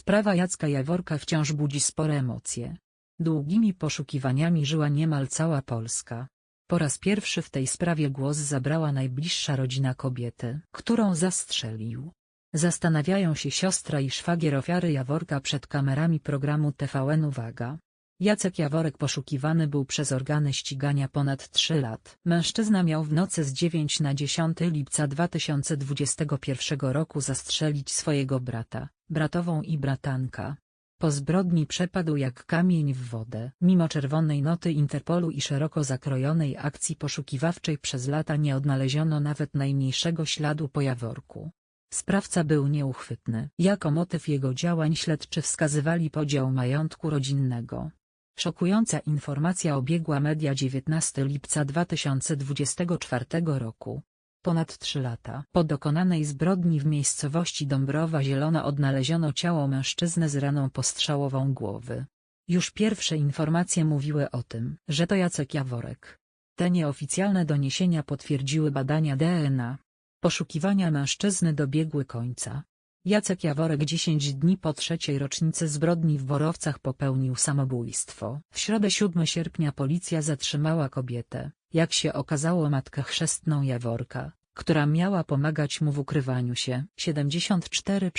Sprawa Jacka Jaworka wciąż budzi spore emocje. Długimi poszukiwaniami żyła niemal cała Polska. Po raz pierwszy w tej sprawie głos zabrała najbliższa rodzina kobiety, którą zastrzelił. Zastanawiają się siostra i szwagier ofiary Jaworka przed kamerami programu TVN Uwaga. Jacek Jaworek poszukiwany był przez organy ścigania ponad 3 lat. Mężczyzna miał w nocy z 9 na 10 lipca 2021 roku zastrzelić swojego brata, bratową i bratanka. Po zbrodni przepadł jak kamień w wodę. Mimo czerwonej noty Interpolu i szeroko zakrojonej akcji poszukiwawczej przez lata nie odnaleziono nawet najmniejszego śladu po Jaworku. Sprawca był nieuchwytny. Jako motyw jego działań śledczy wskazywali podział majątku rodzinnego. Szokująca informacja obiegła media 19 lipca 2024 roku. Ponad trzy lata po dokonanej zbrodni w miejscowości Dąbrowa Zielona odnaleziono ciało mężczyzny z raną postrzałową głowy. Już pierwsze informacje mówiły o tym, że to Jacek Jaworek. Te nieoficjalne doniesienia potwierdziły badania DNA. Poszukiwania mężczyzny dobiegły końca. Jacek Jaworek 10 dni po trzeciej rocznicy zbrodni w Borowcach popełnił samobójstwo. W środę 7 sierpnia policja zatrzymała kobietę, jak się okazało matkę chrzestną Jaworka, która miała pomagać mu w ukrywaniu się. 74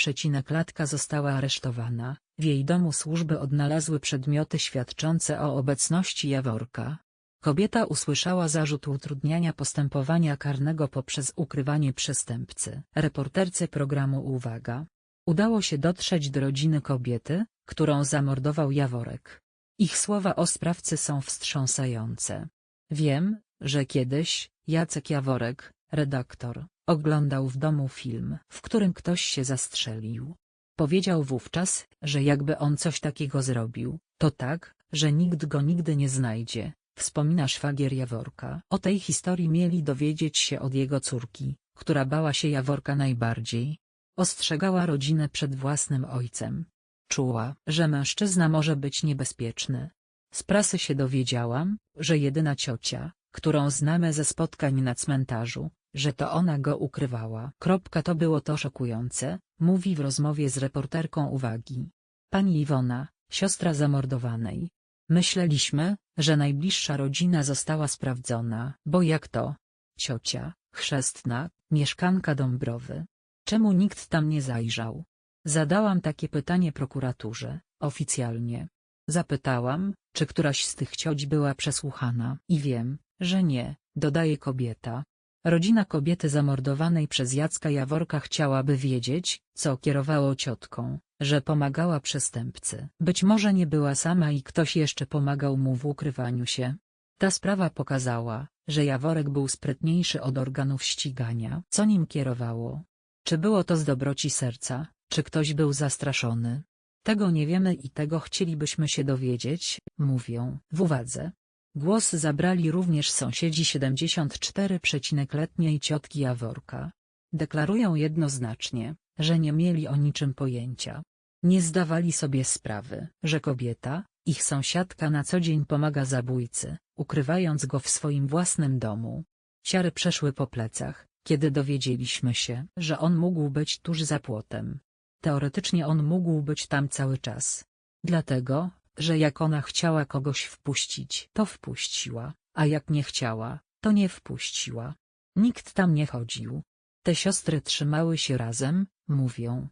klatka została aresztowana, w jej domu służby odnalazły przedmioty świadczące o obecności Jaworka. Kobieta usłyszała zarzut utrudniania postępowania karnego poprzez ukrywanie przestępcy. Reporterce programu Uwaga. Udało się dotrzeć do rodziny kobiety, którą zamordował Jaworek. Ich słowa o sprawcy są wstrząsające. Wiem, że kiedyś, Jacek Jaworek, redaktor, oglądał w domu film, w którym ktoś się zastrzelił. Powiedział wówczas, że jakby on coś takiego zrobił, to tak, że nikt go nigdy nie znajdzie, Wspomina szwagier Jaworka. O tej historii mieli dowiedzieć się od jego córki, która bała się Jaworka najbardziej. Ostrzegała rodzinę przed własnym ojcem. Czuła, że mężczyzna może być niebezpieczny. Z prasy się dowiedziałam, że jedyna ciocia, którą znamy ze spotkań na cmentarzu, że to ona go ukrywała. Kropka to było to szokujące, mówi w rozmowie z reporterką uwagi. Pani Iwona, siostra zamordowanej, Myśleliśmy, że najbliższa rodzina została sprawdzona, bo jak to? Ciocia, chrzestna, mieszkanka Dąbrowy. Czemu nikt tam nie zajrzał? Zadałam takie pytanie prokuraturze, oficjalnie. Zapytałam, czy któraś z tych cioć była przesłuchana i wiem, że nie, dodaje kobieta. Rodzina kobiety zamordowanej przez Jacka Jaworka chciałaby wiedzieć, co kierowało ciotką, że pomagała przestępcy. Być może nie była sama i ktoś jeszcze pomagał mu w ukrywaniu się. Ta sprawa pokazała, że Jaworek był sprytniejszy od organów ścigania. Co nim kierowało? Czy było to z dobroci serca, czy ktoś był zastraszony? Tego nie wiemy i tego chcielibyśmy się dowiedzieć, mówią w uwadze. Głos zabrali również sąsiedzi 74-letniej ciotki Jaworka. Deklarują jednoznacznie, że nie mieli o niczym pojęcia. Nie zdawali sobie sprawy, że kobieta, ich sąsiadka na co dzień pomaga zabójcy, ukrywając go w swoim własnym domu. Ciary przeszły po plecach, kiedy dowiedzieliśmy się, że on mógł być tuż za płotem. Teoretycznie on mógł być tam cały czas. Dlatego, że jak ona chciała kogoś wpuścić, to wpuściła, a jak nie chciała, to nie wpuściła. Nikt tam nie chodził. Te siostry trzymały się razem, mówią,